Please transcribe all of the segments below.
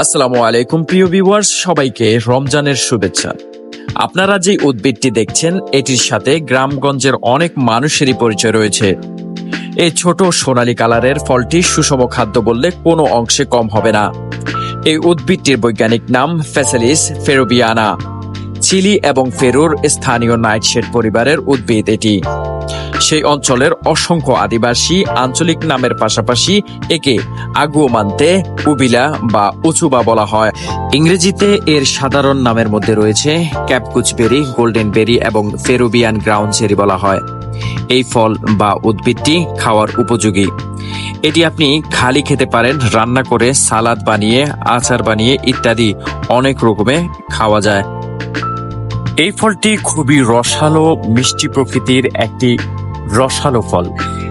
আসসালামু আলাইকুম, প্রিয় ভিউয়ার্স, সবাইকে রমজানের শুভেচ্ছা। আপনারা যে উদ্ভিদটি দেখছেন, এটির সাথে গ্রামগঞ্জের অনেক মানুষেরই পরিচয় রয়েছে। এই ছোট সোনালী কালারের ফলটি সুষম খাদ্য বললে কোনো অংশে কম হবে না। এই উদ্ভিদটির বৈজ্ঞানিক নাম ফ্যাসেলিস ফেরোবিয়ানা। চিলি এবং ফেরুর স্থানীয় নাইটশেড পরিবারের উদ্ভিদ এটি। সেই অঞ্চলের অসংখ্য আদিবাসী আঞ্চলিক নামের পাশাপাশি একে আগুমান্তে, উবিলা বা উচুবা বলা হয়। ইংরেজিতে এর সাধারণ নামের মধ্যে রয়েছে ক্যাপকুচবেরি গোল্ডেন বেরি এবং ফেরুবিয়ান গ্রাউন্ড চেরি বলা হয়। এই ফল বা উদ্ভিদটি খাওয়ার উপযোগী। এটি আপনি খালি খেতে পারেন, রান্না করে সালাদ বানিয়ে, আচার বানিয়ে ইত্যাদি অনেক রকমে খাওয়া যায়। এই ফলটি খুবই রসালো মিষ্টি প্রকৃতির একটি রসালো ফল।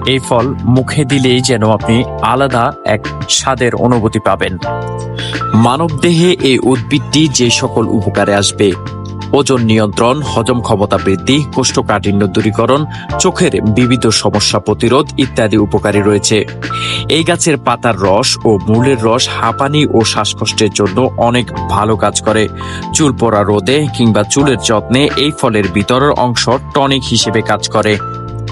এই ফল মুখে দিলেই যেন আপনি আলাদা এক স্বাদের অনুভূতি পাবেন। মানবদেহে এই উদ্ভিদটি যে সকল উপকারে আসবে ওজন নিয়ন্ত্রণ, হজম ক্ষমতা বৃদ্ধি, কোষ্ঠকাঠিন্য দূরীকরণ, চোখের বিবিধ সমস্যা প্রতিরোধ ইত্যাদি উপকারী রয়েছে। এই গাছের পাতার রস ও মূলের রস হাঁপানি ও শ্বাসকষ্টের জন্য অনেক ভালো কাজ করে। চুল পড়া রোদে কিংবা চুলের যত্নে এই ফলের ভিতরের অংশ টনিক হিসেবে কাজ করে।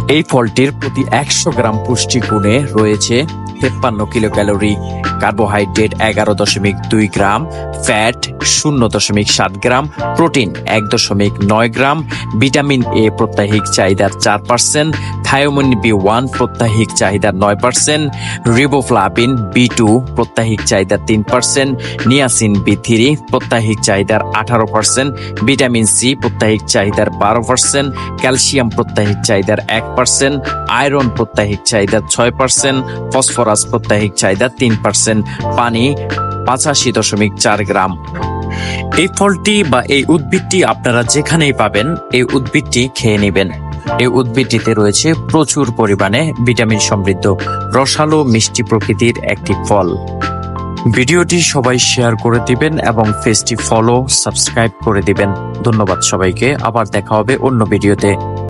এই ফলটির প্রতি একশো গ্রাম পুষ্টি গুণে রয়েছে তেপ্পান্ন কিলো ক্যালোরি কার্বোহাইড্রেট এগারো দশমিক দুই গ্রাম, ফ্যাট শূন্য দশমিক সাত গ্রাম, প্রোটিন এক দশমিক নয় গ্রাম, ভিটামিন এ প্রত্যাহিক চাহিদার চার পার্সেন্ট থায়োমিন বি ওয়ান প্রত্যাহিক চাহিদার নয় পার্সেন্ট, রিবোফ্লাভিন বি টু প্রত্যাহিক চাহিদার তিন পার্সেন্ট, নিয়াসিন বি থ্রি প্রত্যাহিক চাহিদার আঠারো পার্সেন্ট, ভিটামিন সি প্রত্যাহিক চাহিদার বারো পার্সেন্ট, ক্যালসিয়াম প্রত্যাহিক চাহিদার এক পার্সেন্ট, আয়রন প্রত্যাহিক চাহিদার ছয় পার্সেন্ট, ফসফরাস প্রত্যাহিক চাহিদার তিন পার্সেন্ট পানি পঁচাশি দশমিক চার গ্রাম। এই ফলটি বা এই উদ্ভিদটি আপনারা যেখানেই পাবেন, এই উদ্ভিদটি খেয়ে নেবেন। এই উদ্ভিদটিতে রয়েছে প্রচুর পরিমাণে ভিটামিন সমৃদ্ধ, রসালো মিষ্টি প্রকৃতির একটি ফল। ভিডিওটি সবাই শেয়ার করে দিবেন এবং পেজটি ফলো, সাবস্ক্রাইব করে দিবেন। ধন্যবাদ সবাইকে, আবার দেখা হবে অন্য ভিডিওতে।